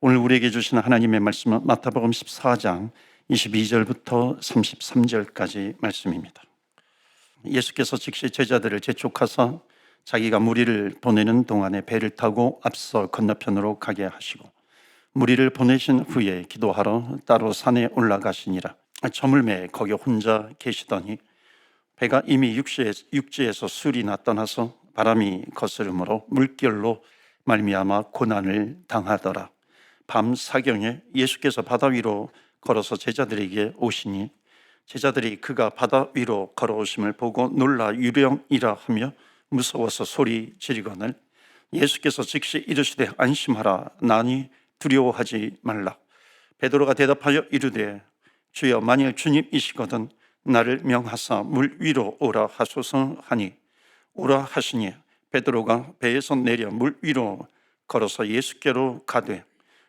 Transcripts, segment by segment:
오늘 우리에게 주시는 하나님의 말씀은 마태복음 14장 22절부터 33절까지 말씀입니다. 예수께서 즉시 제자들을 재촉하사 자기가 무리를 보내는 동안에 배를 타고 앞서 건너편으로 가게 하시고 무리를 보내신 후에 기도하러 따로 산에 올라가시니라. 저물매 거기 혼자 계시더니 배가 이미 육지에, 육지에서 술이 났떠나서 바람이 거스름으로 물결로 말미암아 고난을 당하더라. 밤 사경에 예수께서 바다 위로 걸어서 제자들에게 오시니 제자들이 그가 바다 위로 걸어오심을 보고 놀라 유령이라 하며 무서워서 소리 지르거늘 예수께서 즉시 이르시되 안심하라 나니 두려워하지 말라. 베드로가 대답하여 이르되 주여 만일 주님이시거든 나를 명하사 물 위로 오라 하소서 하니 오라 하시니 베드로가 배에서 내려 물 위로 걸어서 예수께로 가되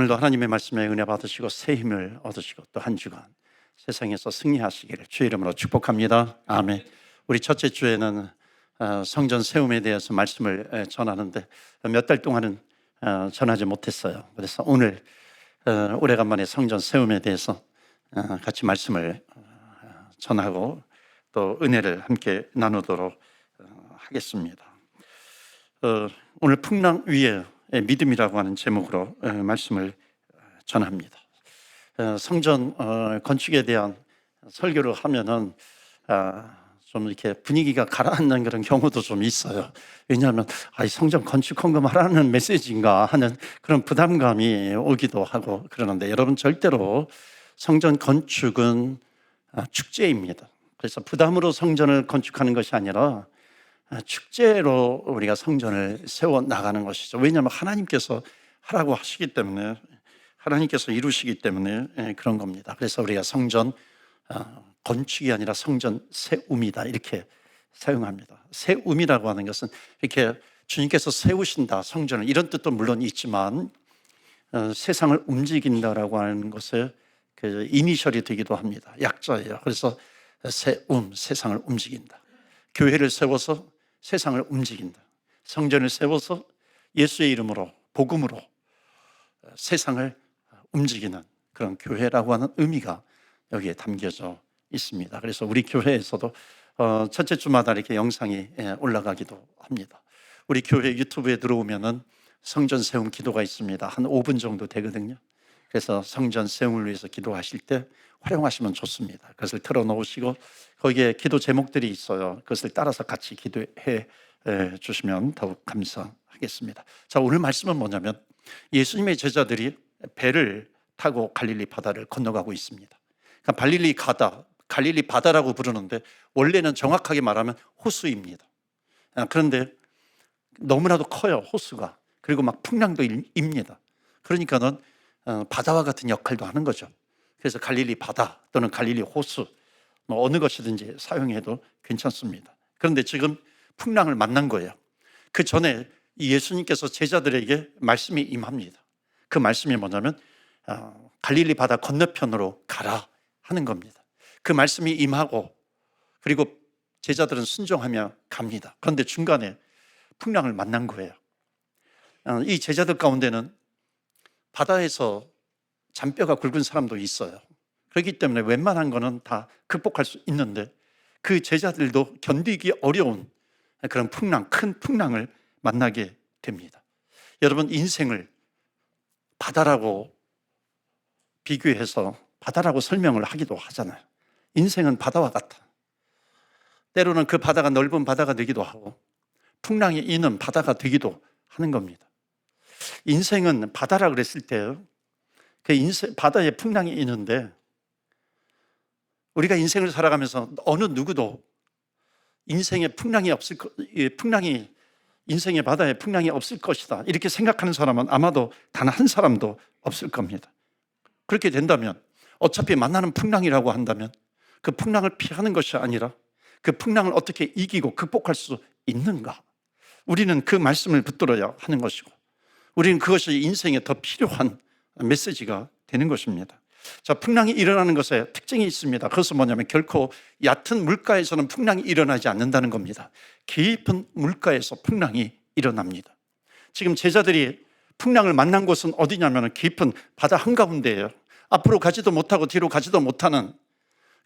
오늘도 하나님의 말씀에 은혜 받으시고 새 힘을 얻으시고 또 한 주간 세상에서 승리하시기를 주의 이름으로 축복합니다. 아멘. 우리 첫째 주에는 어, 성전 세움에 대해서 말씀을 전하는데 몇 달 동안은 어, 전하지 못했어요. 그래서 오늘 어, 오래간만에 성전 세움에 대해서 같이 말씀을 전하고 또 은혜를 함께 나누도록 하겠습니다. 오늘 풍랑 위에 믿음이라고 하는 제목으로 말씀을 전합니다. 어, 성전 어, 건축에 대한 설교를 하면은 아, 좀 이렇게 분위기가 가라앉는 그런 경우도 좀 있어요. 왜냐하면 아, 성전 건축 헌금하라는 메시지인가 하는 그런 부담감이 오기도 하고 그러는데 여러분 절대로 성전 건축은 아, 축제입니다. 그래서 부담으로 성전을 건축하는 것이 아니라 아, 축제로 우리가 성전을 세워 나가는 것이죠. 왜냐하면 하나님께서 하라고 하시기 때문에 하나님께서 이루시기 때문에 예, 그런 겁니다. 그래서 우리가 성전 어, 건축이 아니라 성전 세움이다 이렇게 사용합니다. 세움이라고 하는 것은 이렇게 주님께서 세우신다 성전을 이런 뜻도 물론 있지만 어, 세상을 움직인다라고 하는 것의 그 이니셜이 되기도 합니다. 약자예요. 그래서 세움 세상을 움직인다. 교회를 세워서 세상을 움직인다. 성전을 세워서 예수의 이름으로 복음으로 세상을 움직이는 그런 교회라고 하는 의미가 여기에 담겨져 있습니다. 그래서 우리 교회에서도 어, 첫째 주마다 이렇게 영상이 예, 올라가기도 합니다. 우리 교회 유튜브에 들어오면은 성전 세움 기도가 있습니다. 한 5분 정도 되거든요. 그래서 성전 세움을 위해서 기도하실 때 활용하시면 좋습니다. 그것을 틀어 놓으시고 거기에 기도 제목들이 있어요. 그것을 따라서 같이 기도해 예, 주시면 더욱 감사하겠습니다. 자, 오늘 말씀은 뭐냐면 예수님의 제자들이 배를 타고 갈릴리 바다를 건너가고 있습니다. 그러니까 발릴리 가다, 갈릴리 바다라고 부르는데 원래는 정확하게 말하면 호수입니다. 아, 그런데 너무나도 커요, 호수가. 그리고 막 풍랑도 입니다. 그러니까는 어, 바다와 같은 역할도 하는 거죠. 그래서 갈릴리 바다 또는 갈릴리 호수 뭐 어느 것이든지 사용해도 괜찮습니다. 그런데 지금 풍랑을 만난 거예요. 그 전에 예수님께서 제자들에게 말씀이 임합니다. 그 말씀이 뭐냐면 어, 갈릴리 바다 건너편으로 가라 하는 겁니다. 그 말씀이 임하고 그리고 제자들은 순종하며 갑니다. 그런데 중간에 풍랑을 만난 거예요. 어, 이 제자들 가운데는 바다에서 잔뼈가 굵은 사람도 있어요. 그렇기 때문에 웬만한 거는 다 극복할 수 있는데 그 제자들도 견디기 어려운 그런 풍랑, 큰 풍랑을 만나게 됩니다. 여러분, 인생을 바다라고 비교해서 바다라고 설명을 하기도 하잖아요. 인생은 바다와 같아. 때로는 그 바다가 넓은 바다가 되기도 하고 풍랑이 있는 바다가 되기도 하는 겁니다. 인생은 바다라 그랬을 때그 인생 바다에 풍랑이 있는데 우리가 인생을 살아가면서 어느 누구도 인생에 풍랑이 없을 풍랑이 인생의 바다에 풍랑이 없을 것이다. 이렇게 생각하는 사람은 아마도 단 한 사람도 없을 겁니다. 그렇게 된다면 어차피 만나는 풍랑이라고 한다면 그 풍랑을 피하는 것이 아니라 그 풍랑을 어떻게 이기고 극복할 수 있는가? 우리는 그 말씀을 붙들어야 하는 것이고 우리는 그것이 인생에 더 필요한 메시지가 되는 것입니다. 자, 풍랑이 일어나는 것에 특징이 있습니다. 그것은 뭐냐면 결코 얕은 물가에서는 풍랑이 일어나지 않는다는 겁니다. 깊은 물가에서 풍랑이 일어납니다. 지금 제자들이 풍랑을 만난 곳은 어디냐면 깊은 바다 한가운데예요. 앞으로 가지도 못하고 뒤로 가지도 못하는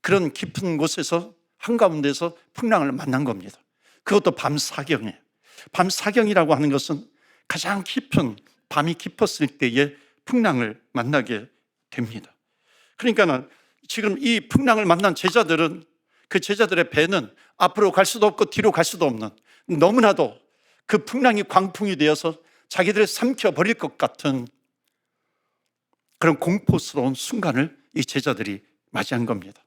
그런 깊은 곳에서 한가운데서 풍랑을 만난 겁니다. 그것도 밤 사경에. 밤 사경이라고 하는 것은 가장 깊은 밤이 깊었을 때의 풍랑을 만나게 됩니다. 그러니까는 지금 이 풍랑을 만난 제자들은 그 제자들의 배는 앞으로 갈 수도 없고 뒤로 갈 수도 없는 너무나도 그 풍랑이 광풍이 되어서 자기들을 삼켜 버릴 것 같은 그런 공포스러운 순간을 이 제자들이 맞이한 겁니다.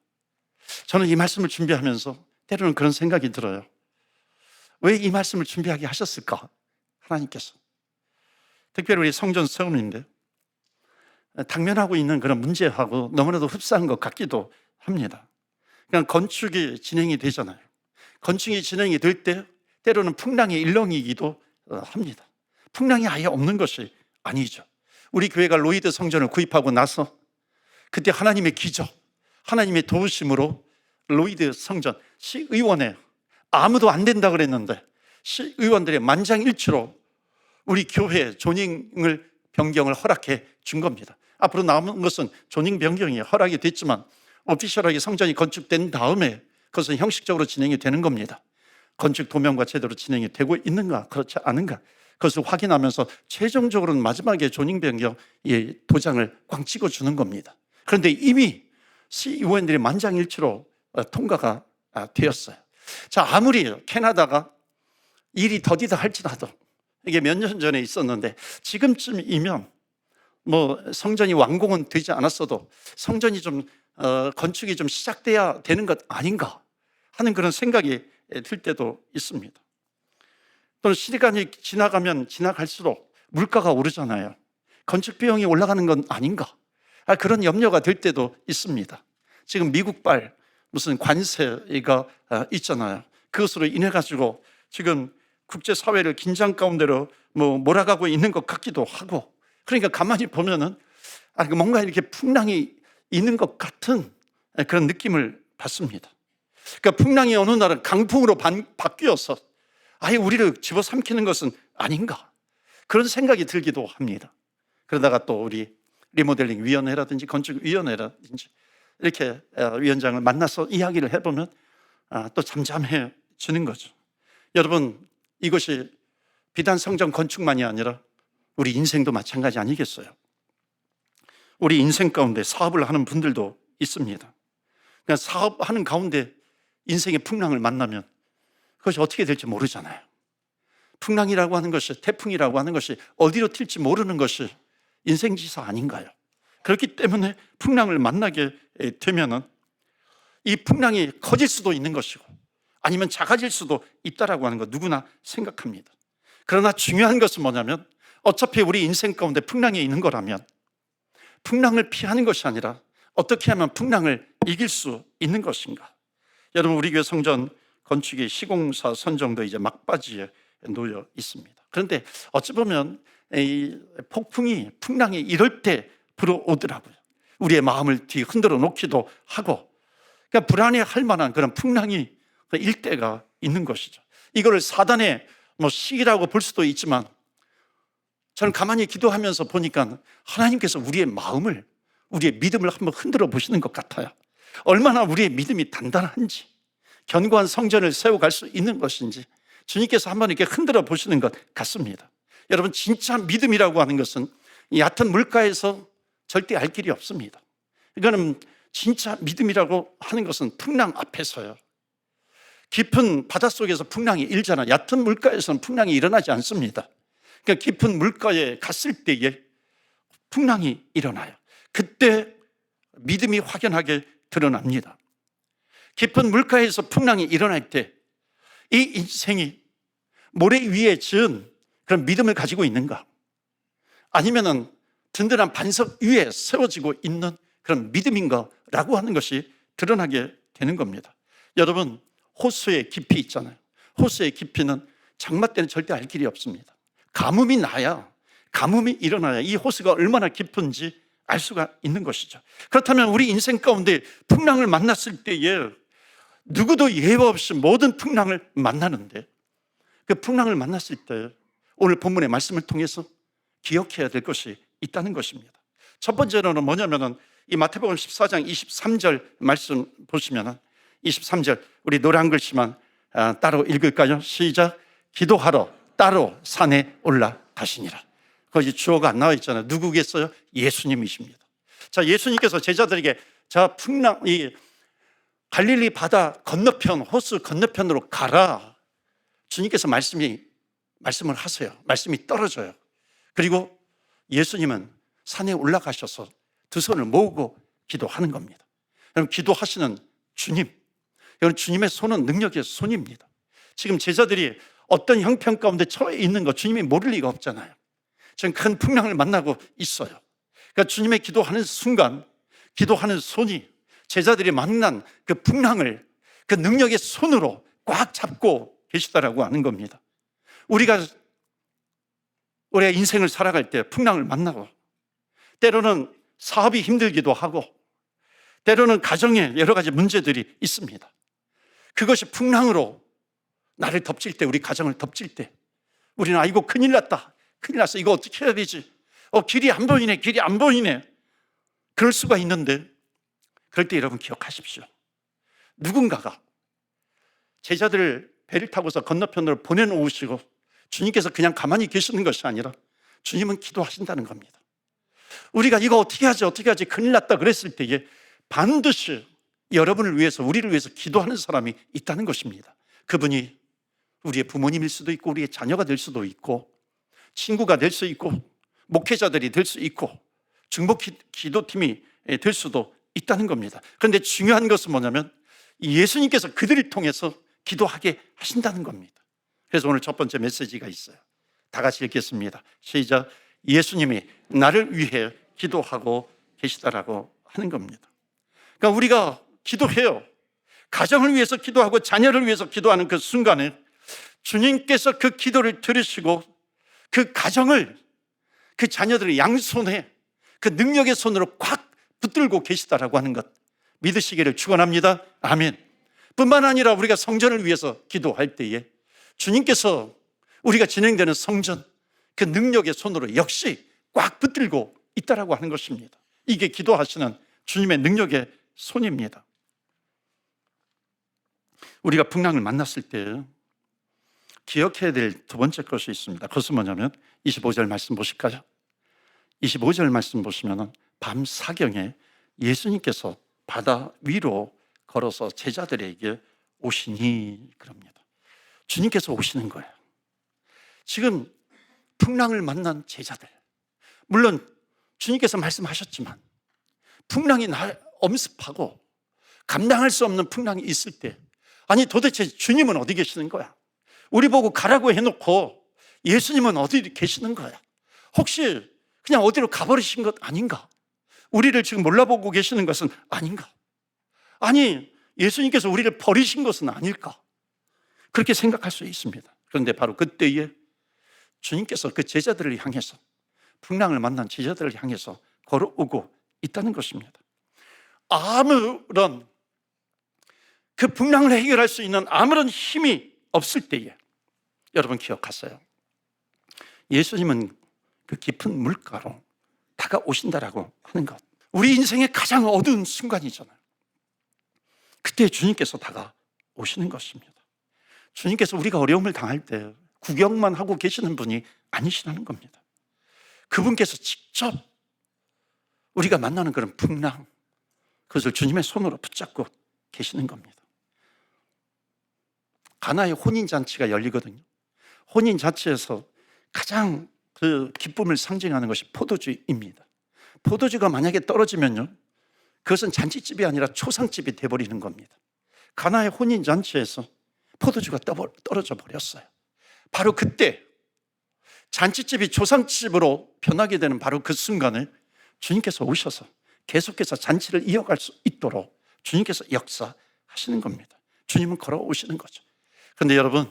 저는 이 말씀을 준비하면서 때로는 그런 생각이 들어요. 왜 이 말씀을 준비하게 하셨을까? 하나님께서. 특별히 우리 성전 세움인데 당면하고 있는 그런 문제하고 너무나도 흡사한 것 같기도 합니다. 그냥 건축이 진행이 되잖아요. 건축이 진행이 될 때 때로는 풍랑의 일렁이기도 어, 합니다. 풍랑이 아예 없는 것이 아니죠. 우리 교회가 로이드 성전을 구입하고 나서 그때 하나님의 기적, 하나님의 도우심으로 로이드 성전 시의원에 아무도 안 된다 그랬는데 시의원들의 만장일치로 우리 교회 조닝을 변경을 허락해 준 겁니다. 앞으로 남은 것은 조닝 변경이 허락이 됐지만 오피셜하게 성전이 건축된 다음에 그것은 형식적으로 진행이 되는 겁니다. 건축 도면과 제대로 진행이 되고 있는가 그렇지 않은가 그것을 확인하면서 최종적으로는 마지막에 조닝 변경 이 도장을 꽝 찍어 주는 겁니다. 그런데 이미 시의원들이 만장일치로 어, 통과가 아, 되었어요. 자 아무리 캐나다가 일이 더디다 할지라도 이게 몇 년 전에 있었는데 지금쯤이면 뭐 성전이 완공은 되지 않았어도 성전이 좀 어, 건축이 좀 시작돼야 되는 것 아닌가 하는 그런 생각이 들 때도 있습니다. 또는 시간이 지나가면 지나갈수록 물가가 오르잖아요. 건축 비용이 올라가는 건 아닌가? 아, 그런 염려가 될 때도 있습니다. 지금 미국발 무슨 관세가 아, 있잖아요. 그것으로 인해 가지고 지금 국제 사회를 긴장 가운데로 뭐 몰아가고 있는 것 같기도 하고 그러니까 가만히 보면은 아, 뭔가 이렇게 풍랑이 있는 것 같은 그런 느낌을 받습니다. 그러니까 풍랑이 어느 날은 강풍으로 반, 바뀌어서 아예 우리를 집어삼키는 것은 아닌가 그런 생각이 들기도 합니다. 그러다가 또 우리 리모델링 위원회라든지 건축 위원회라든지 이렇게 어, 위원장을 만나서 이야기를 해보면 아, 또 잠잠해지는 거죠. 여러분 이것이 비단 성전 건축만이 아니라 우리 인생도 마찬가지 아니겠어요? 우리 인생 가운데 사업을 하는 분들도 있습니다. 그냥 사업하는 가운데 인생의 풍랑을 만나면 그것이 어떻게 될지 모르잖아요. 풍랑이라고 하는 것이 태풍이라고 하는 것이 어디로 튈지 모르는 것이 인생지사 아닌가요? 그렇기 때문에 풍랑을 만나게 되면은 이 풍랑이 커질 수도 있는 것이고 아니면 작아질 수도 있다라고 하는 거 누구나 생각합니다. 그러나 중요한 것은 뭐냐면 어차피 우리 인생 가운데 풍랑이 있는 거라면 풍랑을 피하는 것이 아니라 어떻게 하면 풍랑을 이길 수 있는 것인가? 여러분 우리 교회 성전 건축의 시공사 선정도 이제 막바지에 놓여 있습니다. 그런데 어찌 보면 이 폭풍이 풍랑이 이럴 때 불어오더라고요. 우리의 마음을 뒤 흔들어 놓기도 하고 그러니까 불안해할 만한 그런 풍랑이 일대가 있는 것이죠. 이거를 사단의 뭐 시기라고 볼 수도 있지만 저는 가만히 기도하면서 보니까 하나님께서 우리의 마음을 우리의 믿음을 한번 흔들어 보시는 것 같아요. 얼마나 우리의 믿음이 단단한지 견고한 성전을 세워갈 수 있는 것인지 주님께서 한번 이렇게 흔들어 보시는 것 같습니다. 여러분 진짜 믿음이라고 하는 것은 얕은 물가에서 절대 알 길이 없습니다. 이거는 진짜 믿음이라고 하는 것은 풍랑 앞에서요. 깊은 바닷속에서 풍랑이 일잖아. 얕은 물가에서는 풍랑이 일어나지 않습니다. 그러니까 깊은 물가에 갔을 때에 풍랑이 일어나요. 그때 믿음이 확연하게 드러납니다. 깊은 물가에서 풍랑이 일어날 때 이 인생이 모래 위에 지은 그런 믿음을 가지고 있는가? 아니면은 든든한 반석 위에 세워지고 있는 그런 믿음인가라고 하는 것이 드러나게 되는 겁니다. 여러분, 호수의 깊이 있잖아요. 호수의 깊이는 장마 때는 절대 알 길이 없습니다. 가뭄이 나야, 가뭄이 일어나야 이 호수가 얼마나 깊은지 알 수가 있는 것이죠. 그렇다면 우리 인생 가운데 풍랑을 만났을 때에 누구도 예외 없이 모든 풍랑을 만나는데 그 풍랑을 만났을 때 오늘 본문의 말씀을 통해서 기억해야 될 것이 있다는 것입니다. 첫 번째로는 뭐냐면은 이 마태복음 14장 23절 말씀 보시면은 23절 우리 노란 글씨만 아, 따로 읽을까요? 시작. 기도하러 따로 산에 올라가시니라. 거기 주어가 안 나와 있잖아요. 누구겠어요? 예수님이십니다. 자, 예수님께서 제자들에게 자 풍랑 이 갈릴리 바다 건너편 호수 건너편으로 가라. 주님께서 말씀이 말씀을 하세요. 말씀이 떨어져요. 그리고 예수님은 산에 올라가셔서 두 손을 모으고 기도하는 겁니다. 여러분 기도하시는 주님. 여러분 주님의 손은 능력의 손입니다. 지금 제자들이 어떤 형편 가운데 처해 있는 거 주님이 모를 리가 없잖아요. 지금 큰 풍랑을 만나고 있어요. 그러니까 주님의 기도하는 순간 기도하는 손이 제자들이 만난 그 풍랑을 그 능력의 손으로 꽉 잡고 계시다라고 하는 겁니다. 우리가 우리가 인생을 살아갈 때 풍랑을 만나고 때로는 사업이 힘들기도 하고 때로는 가정에 여러 가지 문제들이 있습니다. 그것이 풍랑으로 나를 덮칠 때 우리 가정을 덮칠 때 우리는 아이고 큰일 났다. 큰일 났어. 이거 어떻게 해야 되지? 어 길이 안 보이네. 길이 안 보이네. 그럴 수가 있는데 그럴 때 여러분 기억하십시오. 누군가가 제자들을 배를 타고서 건너편으로 보내놓으시고 주님께서 그냥 가만히 계시는 것이 아니라 주님은 기도하신다는 겁니다. 우리가 이거 어떻게 하지, 어떻게 하지, 큰일 났다 그랬을 때에 반드시 여러분을 위해서, 우리를 위해서 기도하는 사람이 있다는 것입니다. 그분이 우리의 부모님일 수도 있고, 우리의 자녀가 될 수도 있고, 친구가 될 수 있고, 목회자들이 될 수 있고, 중복 기도팀이 될 수도 있다는 겁니다. 그런데 중요한 것은 뭐냐면 예수님께서 그들을 통해서 기도하게 하신다는 겁니다. 그래서 오늘 첫 번째 메시지가 있어요. 다 같이 읽겠습니다. 시작. 예수님이 나를 위해 기도하고 계시다라고 하는 겁니다. 그러니까 우리가 기도해요. 가정을 위해서 기도하고 자녀를 위해서 기도하는 그 순간에 주님께서 그 기도를 들으시고 그 가정을 그 자녀들의 양손에 그 능력의 손으로 꽉 붙들고 계시다라고 하는 것 믿으시기를 축원합니다. 아멘. 뿐만 아니라 우리가 성전을 위해서 기도할 때에 주님께서 우리가 진행되는 성전 그 능력의 손으로 역시 꽉 붙들고 있다라고 하는 것입니다. 이게 기도하시는 주님의 능력의 손입니다. 우리가 풍랑을 만났을 때 기억해야 될 두 번째 것이 있습니다. 그것은 뭐냐면 25절 말씀 보실까요? 25절 말씀 보시면 밤 사경에 예수님께서 바다 위로 걸어서 제자들에게 오시니 그럽니다. 주님께서 오시는 거예요. 지금 풍랑을 만난 제자들. 물론 주님께서 말씀하셨지만 풍랑이 날 엄습하고 감당할 수 없는 풍랑이 있을 때 아니 도대체 주님은 어디 계시는 거야? 우리 보고 가라고 해놓고 예수님은 어디 계시는 거야? 혹시 그냥 어디로 가버리신 것 아닌가? 우리를 지금 몰라보고 계시는 것은 아닌가? 아니, 예수님께서 우리를 버리신 것은 아닐까? 그렇게 생각할 수 있습니다. 그런데 바로 그때에 주님께서 그 제자들을 향해서 풍랑을 만난 제자들을 향해서 걸어오고 있다는 것입니다. 아무런 그 풍랑을 해결할 수 있는 아무런 힘이 없을 때에 여러분 기억하세요. 예수님은 그 깊은 물가로 다가오신다라고 하는 것. 우리 인생의 가장 어두운 순간이잖아요. 그때 주님께서 다가오시는 것입니다. 주님께서 우리가 어려움을 당할 때 구경만 하고 계시는 분이 아니시라는 겁니다. 그분께서 직접 우리가 만나는 그런 풍랑, 그것을 주님의 손으로 붙잡고 계시는 겁니다. 가나의 혼인 잔치가 열리거든요. 혼인 잔치에서 가장 그 기쁨을 상징하는 것이 포도주입니다. 포도주가 만약에 떨어지면요. 그것은 잔치집이 아니라 초상집이 돼 버리는 겁니다. 가나의 혼인 잔치에서 포도주가 떨어져 버렸어요. 바로 그때 잔치집이 조상집으로 변하게 되는 바로 그 순간에 주님께서 오셔서 계속해서 잔치를 이어갈 수 있도록 주님께서 역사하시는 겁니다. 주님은 걸어오시는 거죠. 그런데 여러분,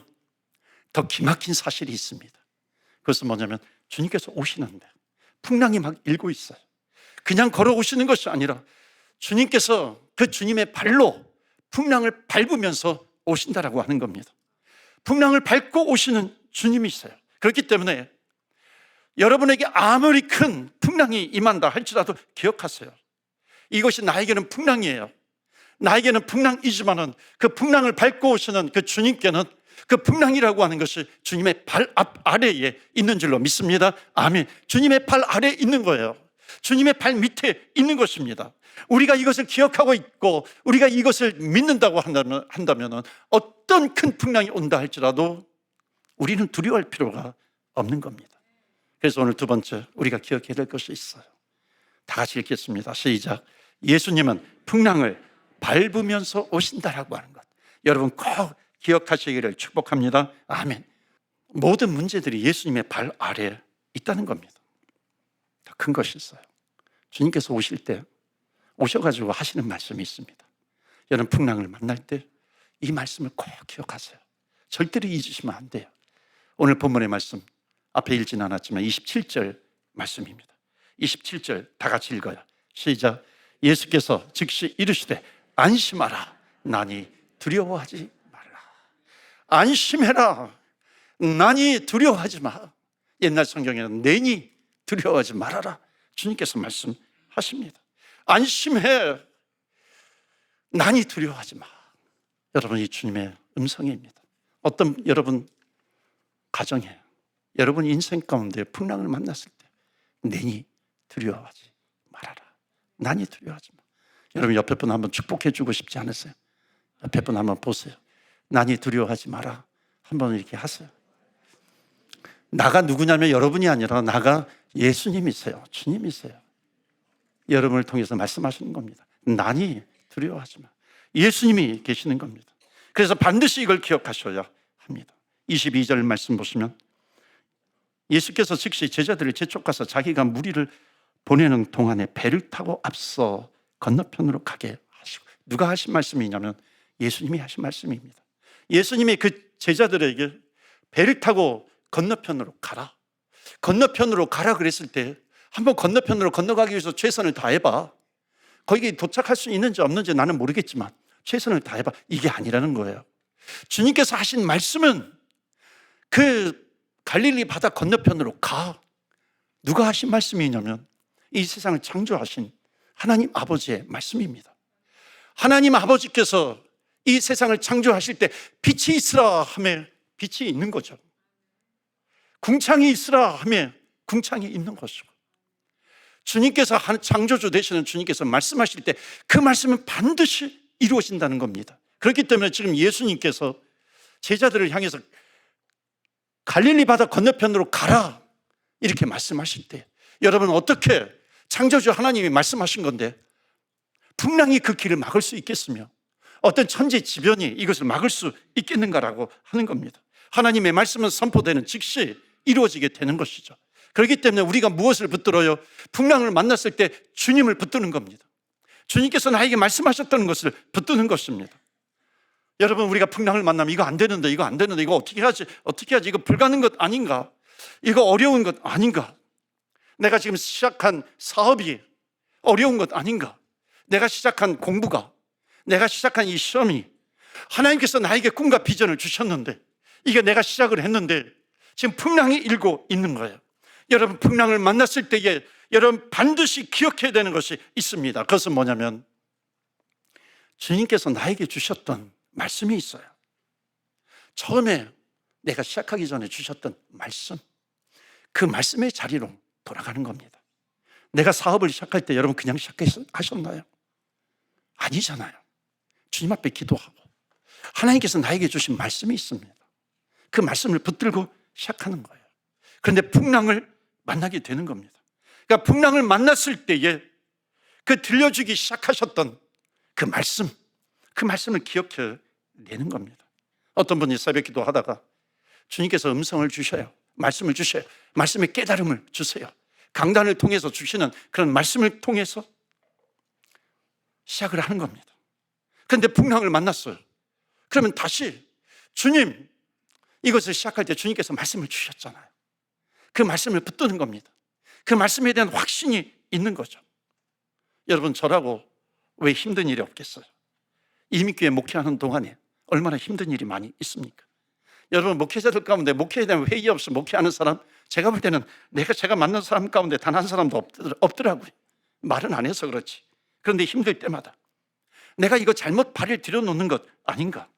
더 기막힌 사실이 있습니다. 그것은 뭐냐면 주님께서 오시는데 풍랑이 막 일고 있어요. 그냥 걸어오시는 것이 아니라 주님께서 그 주님의 발로 풍랑을 밟으면서 오신다라고 하는 겁니다. 풍랑을 밟고 오시는 주님이세요. 그렇기 때문에 여러분에게 아무리 큰 풍랑이 임한다 할지라도 기억하세요. 이것이 나에게는 풍랑이에요. 나에게는 풍랑이지만은 그 풍랑을 밟고 오시는 그 주님께는 그 풍랑이라고 하는 것이 주님의 발앞 아래에 있는 줄로 믿습니다. 아멘. 주님의 발 아래에 있는 거예요. 주님의 발 밑에 있는 것입니다. 우리가 이것을 기억하고 있고 우리가 이것을 믿는다고 한다면 한다면은 어떤 큰 풍랑이 온다 할지라도 우리는 두려워할 필요가 없는 겁니다. 그래서 오늘 두 번째 우리가 기억해야 될 것이 있어요. 다 같이 읽겠습니다. 시작. 예수님은 풍랑을 밟으면서 오신다라고 하는 것. 여러분 꼭 기억하시기를 축복합니다. 아멘. 모든 문제들이 예수님의 발 아래에 있다는 겁니다. 더 큰 것이 있어요. 주님께서 오실 때 오셔가지고 하시는 말씀이 있습니다. 여러분 풍랑을 만날 때 이 말씀을 꼭 기억하세요. 절대로 잊으시면 안 돼요. 오늘 본문의 말씀 앞에 읽지는 않았지만 27절 말씀입니다. 27절 다 같이 읽어요. 시작. 예수께서 즉시 이르시되 안심하라. 나니 두려워하지 말라. 안심해라. 나니 두려워하지 마. 옛날 성경에는 내니 두려워하지 말아라. 주님께서 말씀하십니다. 안심해. 나니 두려워하지 마. 여러분 이 주님의 음성입니다. 어떤 여러분 가정에 여러분 인생 가운데 풍랑을 만났을 때 내니 두려워하지 말아라. 난이 두려워하지 마. 여러분 옆에 분 한번 축복해 주고 싶지 않으세요? 옆에 분 한번 보세요. 난이 두려워하지 마라. 한번 이렇게 하세요. 나가 누구냐면 여러분이 아니라 나가 예수님이세요. 주님이세요. 여러분을 통해서 말씀하시는 겁니다. 난이 두려워하지 마. 예수님이 계시는 겁니다. 그래서 반드시 이걸 기억하셔야 합니다. 22절 말씀 보시면 예수께서 즉시 제자들을 재촉가서 자기가 무리를 보내는 동안에 배를 타고 앞서 건너편으로 가게 하시고 누가 하신 말씀이냐면 예수님이 하신 말씀입니다. 예수님이 그 제자들에게 배를 타고 건너편으로 가라. 건너편으로 가라 그랬을 때 한번 건너편으로 건너가기 위해서 최선을 다해봐. 거기 도착할 수 있는지 없는지 나는 모르겠지만 최선을 다해봐. 이게 아니라는 거예요. 주님께서 하신 말씀은 그 갈릴리 바다 건너편으로 가. 누가 하신 말씀이냐면 이 세상을 창조하신 하나님 아버지의 말씀입니다. 하나님 아버지께서 이 세상을 창조하실 때 빛이 있으라 하며 빛이 있는 거죠. 궁창이 있으라 하며 궁창이 있는 것이고 주님께서 창조주 되시는 주님께서 말씀하실 때 그 말씀은 반드시 이루어진다는 겁니다. 그렇기 때문에 지금 예수님께서 제자들을 향해서 갈릴리 바다 건너편으로 가라 이렇게 말씀하실 때 여러분 어떻게 창조주 하나님이 말씀하신 건데 풍랑이 그 길을 막을 수 있겠으며 어떤 천재 지변이 이것을 막을 수 있겠는가라고 하는 겁니다. 하나님의 말씀은 선포되는 즉시 이루어지게 되는 것이죠. 그렇기 때문에 우리가 무엇을 붙들어요? 풍랑을 만났을 때 주님을 붙드는 겁니다. 주님께서 나에게 말씀하셨다는 것을 붙드는 것입니다. 여러분 우리가 풍랑을 만나면 이거 안 되는데 이거 안 되는데 이거 어떻게 하지 어떻게 하지 이거 불가능 것 아닌가 이거 어려운 것 아닌가 내가 지금 시작한 사업이 어려운 것 아닌가? 내가 시작한 공부가 내가 시작한 이 시험이 하나님께서 나에게 꿈과 비전을 주셨는데 이게 내가 시작을 했는데 지금 풍랑이 일고 있는 거예요. 여러분 풍랑을 만났을 때에 여러분 반드시 기억해야 되는 것이 있습니다. 그것은 뭐냐면 주님께서 나에게 주셨던 말씀이 있어요. 처음에 내가 시작하기 전에 주셨던 말씀, 그 말씀의 자리로 돌아가는 겁니다. 내가 사업을 시작할 때 여러분 그냥 시작하셨나요? 아니잖아요. 주님 앞에 기도하고 하나님께서 나에게 주신 말씀이 있습니다. 그 말씀을 붙들고 시작하는 거예요. 그런데 풍랑을 만나게 되는 겁니다. 그러니까 풍랑을 만났을 때에 그 들려주기 시작하셨던 그 말씀, 그 말씀을 기억해 내는 겁니다. 어떤 분이 새벽 기도 하다가 주님께서 음성을 주셔요. 말씀을 주셔요. 말씀의 깨달음을 주세요. 강단을 통해서 주시는 그런 말씀을 통해서 시작을 하는 겁니다. 그런데 풍랑을 만났어요. 그러면 다시 주님 이것을 시작할 때 주님께서 말씀을 주셨잖아요. 그 말씀을 붙드는 겁니다. 그 말씀에 대한 확신이 있는 거죠. 여러분 저라고 왜 힘든 일이 없겠어요? 이민교회 목회하는 동안에 얼마나 힘든 일이 많이 있습니까? 여러분 목회자들 가운데 목회에 대한 회의 없이 목회하는 사람 제가 볼 때는 내가 제가 만난 사람 가운데 단 한 사람도 없더- 없더라 고요. 말은 안 해서 그렇지. 그런데 힘들 때마다 내가 이거 잘못 발을 들여놓는 것 아닌가?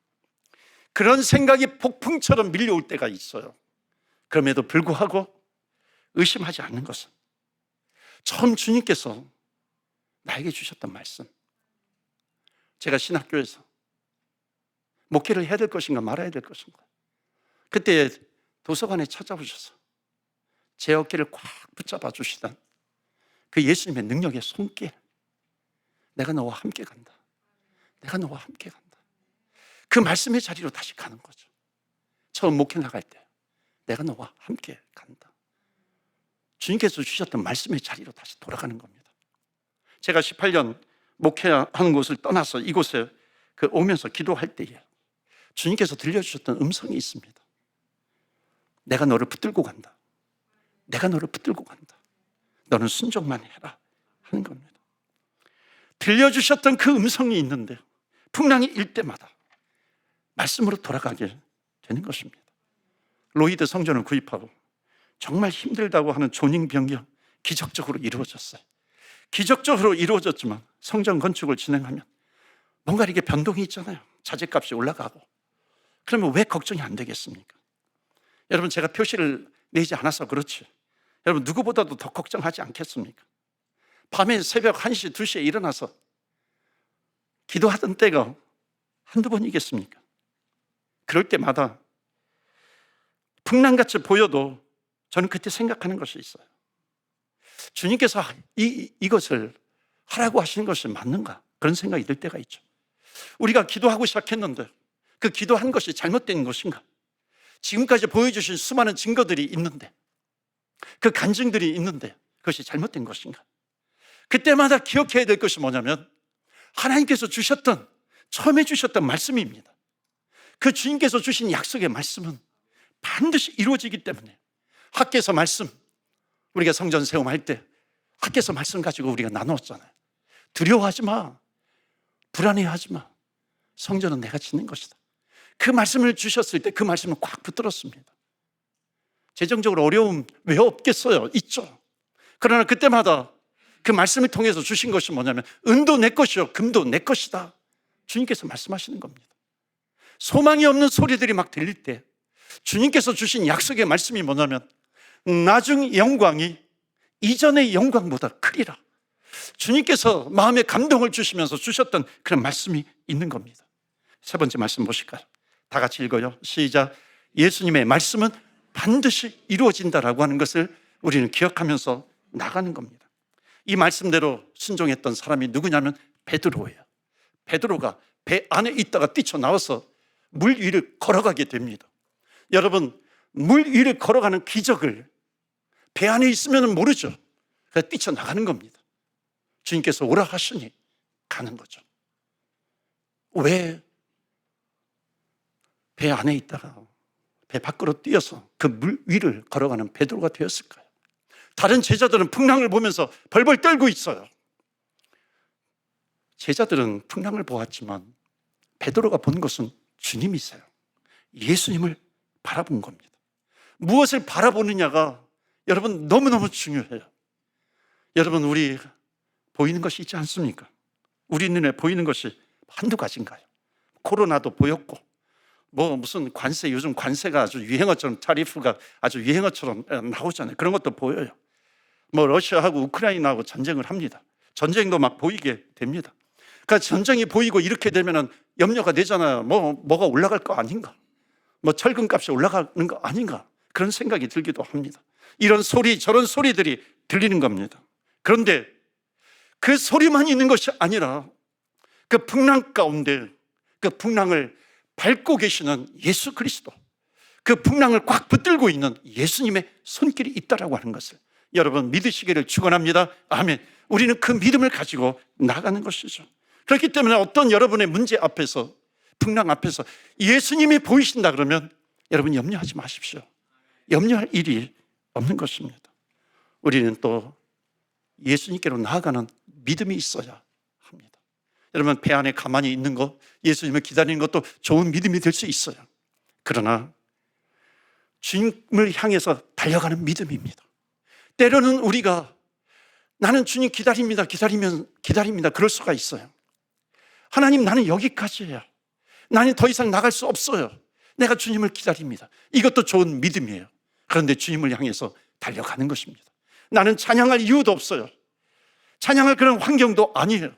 그런 생각이 폭풍처럼 밀려올 때가 있어요. 그럼에도 불구하고 의심하지 않는 것은 처음 주님께서 나에게 주셨던 말씀. 제가 신학교에서 목회를 해야 될 것인가 말아야 될 것인가. 그때 도서관에 찾아오셔서 제 어깨를 꽉 붙잡아 주시던 그 예수님의 능력의 손길. 내가 너와 함께 간다. 내가 너와 함께 간다. 그 말씀의 자리로 다시 가는 거죠. 처음 목회 나갈 때 내가 너와 함께 간다. 주님께서 주셨던 말씀의 자리로 다시 돌아가는 겁니다. 제가 18년 목회하는 곳을 떠나서 이곳에 그 오면서 기도할 때에 주님께서 들려주셨던 음성이 있습니다. 내가 너를 붙들고 간다. 내가 너를 붙들고 간다. 너는 순종만 해라. 하는 겁니다. 들려주셨던 그 음성이 있는데 풍랑이 일 때마다 말씀으로 돌아가게 되는 것입니다. 로이드 성전을 구입하고 정말 힘들다고 하는 조닝 변경 기적적으로 이루어졌어요. 기적적으로 이루어졌지만 성전 건축을 진행하면 뭔가 이렇게 변동이 있잖아요. 자재값이 올라가고. 그러면 왜 걱정이 안 되겠습니까? 여러분 제가 표시를 내지 않아서 그렇지. 여러분 누구보다도 더 걱정하지 않겠습니까? 밤에 새벽 1시, 2시에 일어나서 기도하던 때가 한두 번이겠습니까? 그럴 때마다 풍랑같이 보여도 저는 그때 생각하는 것이 있어요. 주님께서 이, 이것을 하라고 하시는 것이 맞는가? 그런 생각이 들 때가 있죠. 우리가 기도하고 시작했는데 그 기도한 것이 잘못된 것인가? 지금까지 보여주신 수많은 증거들이 있는데 그 간증들이 있는데 그것이 잘못된 것인가? 그때마다 기억해야 될 것이 뭐냐면 하나님께서 주셨던 처음에 주셨던 말씀입니다. 그 주님께서 주신 약속의 말씀은 반드시 이루어지기 때문에 학교에서 말씀 우리가 성전 세움할 때 학교에서 말씀 가지고 우리가 나누었잖아요. 두려워하지 마. 불안해하지 마. 성전은 내가 짓는 것이다. 그 말씀을 주셨을 때 그 말씀을 꽉 붙들었습니다. 재정적으로 어려움 왜 없겠어요? 있죠. 그러나 그때마다 그 말씀을 통해서 주신 것이 뭐냐면 은도 내 것이요 금도 내 것이다. 주님께서 말씀하시는 겁니다. 소망이 없는 소리들이 막 들릴 때 주님께서 주신 약속의 말씀이 뭐냐면 나중 영광이 이전의 영광보다 크리라. 주님께서 마음에 감동을 주시면서 주셨던 그런 말씀이 있는 겁니다. 세 번째 말씀 보실까요? 다 같이 읽어요. 시작. 예수님의 말씀은 반드시 이루어진다라고 하는 것을 우리는 기억하면서 나가는 겁니다. 이 말씀대로 순종했던 사람이 누구냐면 베드로예요. 베드로가 배 안에 있다가 뛰쳐나와서 물 위를 걸어가게 됩니다. 여러분, 물 위를 걸어가는 기적을 배 안에 있으면 모르죠. 그래서 뛰쳐나가는 겁니다. 주님께서 오라 하시니 가는 거죠. 왜 배 안에 있다가 배 밖으로 뛰어서 그 물 위를 걸어가는 베드로가 되었을까요? 다른 제자들은 풍랑을 보면서 벌벌 떨고 있어요. 제자들은 풍랑을 보았지만 베드로가 본 것은 주님이세요. 예수님을 바라본 겁니다. 무엇을 바라보느냐가 여러분 너무너무 중요해요. 여러분 우리 보이는 것이 있지 않습니까? 우리 눈에 보이는 것이 한두 가지인가요? 코로나도 보였고 뭐 무슨 관세 요즘 관세가 아주 유행어처럼 타리프가 아주 유행어처럼 나오잖아요. 그런 것도 보여요. 뭐 러시아하고 우크라이나하고 전쟁을 합니다. 전쟁도 막 보이게 됩니다. 그러니까 전쟁이 보이고 이렇게 되면은 염려가 되잖아요. 뭐 뭐가 올라갈 거 아닌가? 뭐 철근 값이 올라가는 거 아닌가? 그런 생각이 들기도 합니다. 이런 소리 저런 소리들이 들리는 겁니다. 그런데 그 소리만 있는 것이 아니라 그 풍랑 가운데 그 풍랑을 밟고 계시는 예수 그리스도 그 풍랑을 꽉 붙들고 있는 예수님의 손길이 있다라고 하는 것을 여러분 믿으시기를 축원합니다. 아멘. 우리는 그 믿음을 가지고 나가는 것이죠. 그렇기 때문에 어떤 여러분의 문제 앞에서 풍랑 앞에서 예수님이 보이신다 그러면 여러분 염려하지 마십시오. 염려할 일이 없는 것입니다. 우리는 또 예수님께로 나아가는 믿음이 있어야. 여러분 배 안에 가만히 있는 것, 예수님을 기다리는 것도 좋은 믿음이 될 수 있어요. 그러나 주님을 향해서 달려가는 믿음입니다. 때로는 우리가 나는 주님 기다립니다, 기다리면 기다립니다. 그럴 수가 있어요. 하나님 나는 여기까지예요. 나는 더 이상 나갈 수 없어요. 내가 주님을 기다립니다. 이것도 좋은 믿음이에요. 그런데 주님을 향해서 달려가는 것입니다. 나는 찬양할 이유도 없어요. 찬양할 그런 환경도 아니에요.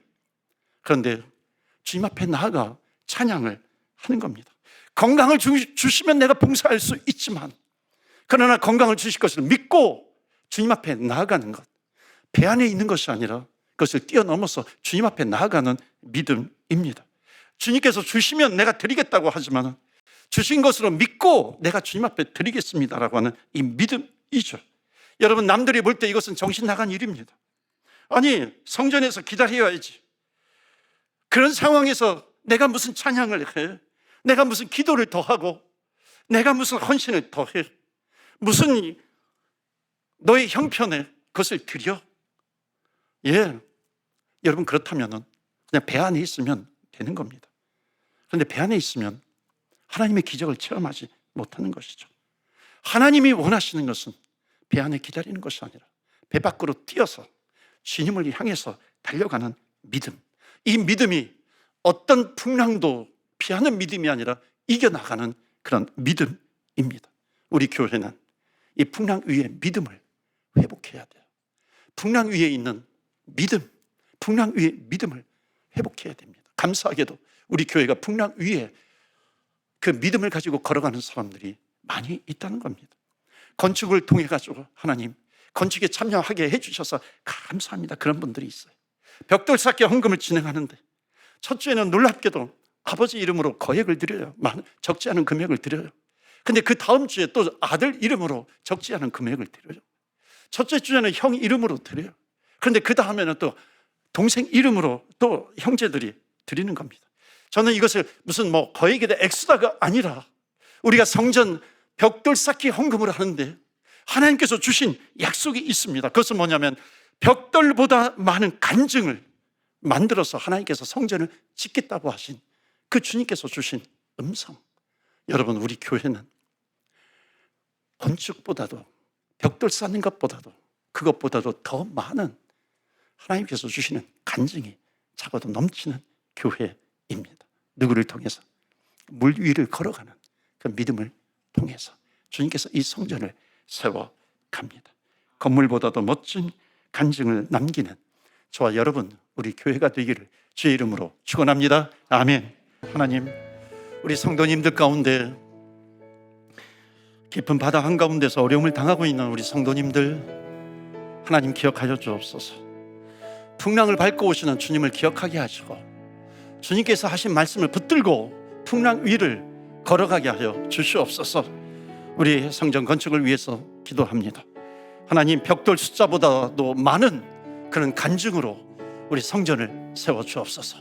그런데 주님 앞에 나아가 찬양을 하는 겁니다. 건강을 주, 주시면 내가 봉사할 수 있지만, 그러나 건강을 주실 것을 믿고 주님 앞에 나아가는 것. 배 안에 있는 것이 아니라 그것을 뛰어넘어서 주님 앞에 나아가는 믿음입니다. 주님께서 주시면 내가 드리겠다고 하지만 주신 것으로 믿고 내가 주님 앞에 드리겠습니다라고 하는 이 믿음이죠. 여러분 남들이 볼 때 이것은 정신 나간 일입니다. 아니 성전에서 기다려야지. 그런 상황에서 내가 무슨 찬양을 해? 내가 무슨 기도를 더 하고 내가 무슨 헌신을 더 해? 무슨 너의 형편에 그것을 드려? 예. 여러분 그렇다면은 그냥 배 안에 있으면 되는 겁니다. 그런데 배 안에 있으면 하나님의 기적을 체험하지 못하는 것이죠. 하나님이 원하시는 것은 배 안에 기다리는 것이 아니라 배 밖으로 뛰어서 주님을 향해서 달려가는 믿음. 이 믿음이 어떤 풍랑도 피하는 믿음이 아니라 이겨나가는 그런 믿음입니다. 우리 교회는 이 풍랑 위에 믿음을 회복해야 돼요. 풍랑 위에 있는 믿음, 풍랑 위에 믿음을 회복해야 됩니다. 감사하게도 우리 교회가 풍랑 위에 그 믿음을 가지고 걸어가는 사람들이 많이 있다는 겁니다. 건축을 통해 가지고 하나님 건축에 참여하게 해주셔서 감사합니다. 그런 분들이 있어요. 벽돌 쌓기 헌금을 진행하는데 첫 주에는 놀랍게도 아버지 이름으로 거액을 드려요. 많- 적지 않은 금액을 드려요. 근데 그 다음 주에 또 아들 이름으로 적지 않은 금액을 드려요. 첫째 주에는 형 이름으로 드려요. 그런데 그 다음에는 또 동생 이름으로 또 형제들이 드리는 겁니다. 저는 이것을 무슨 뭐 거액의 액수다가 아니라 우리가 성전 벽돌 쌓기 헌금을 하는데 하나님께서 주신 약속이 있습니다. 그것은 뭐냐면 벽돌보다 많은 간증을 만들어서 하나님께서 성전을 짓겠다고 하신 그 주님께서 주신 음성. 여러분, 우리 교회는 건축보다도 벽돌 쌓는 것보다도 그것보다도 더 많은 하나님께서 주시는 간증이 차고도 넘치는 교회입니다. 누구를 통해서? 물 위를 걸어가는 그 믿음을 통해서 주님께서 이 성전을 세워 갑니다. 건물보다도 멋진 간증을 남기는 저와 여러분 우리 교회가 되기를 주의 이름으로 축원합니다. 아멘. 하나님 우리 성도님들 가운데 깊은 바다 한가운데서 어려움을 당하고 있는 우리 성도님들 하나님 기억하여 주옵소서. 풍랑을 밟고 오시는 주님을 기억하게 하시고 주님께서 하신 말씀을 붙들고 풍랑 위를 걸어가게 하여 주시옵소서. 우리 성전 건축을 위해서 기도합니다. 하나님 벽돌 숫자보다도 많은 그런 간증으로 우리 성전을 세워 주옵소서.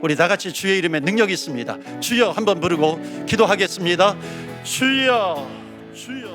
우리 다 같이 주의 이름에 능력이 있습니다. 주여 한번 부르고 기도하겠습니다. 주여, 주여.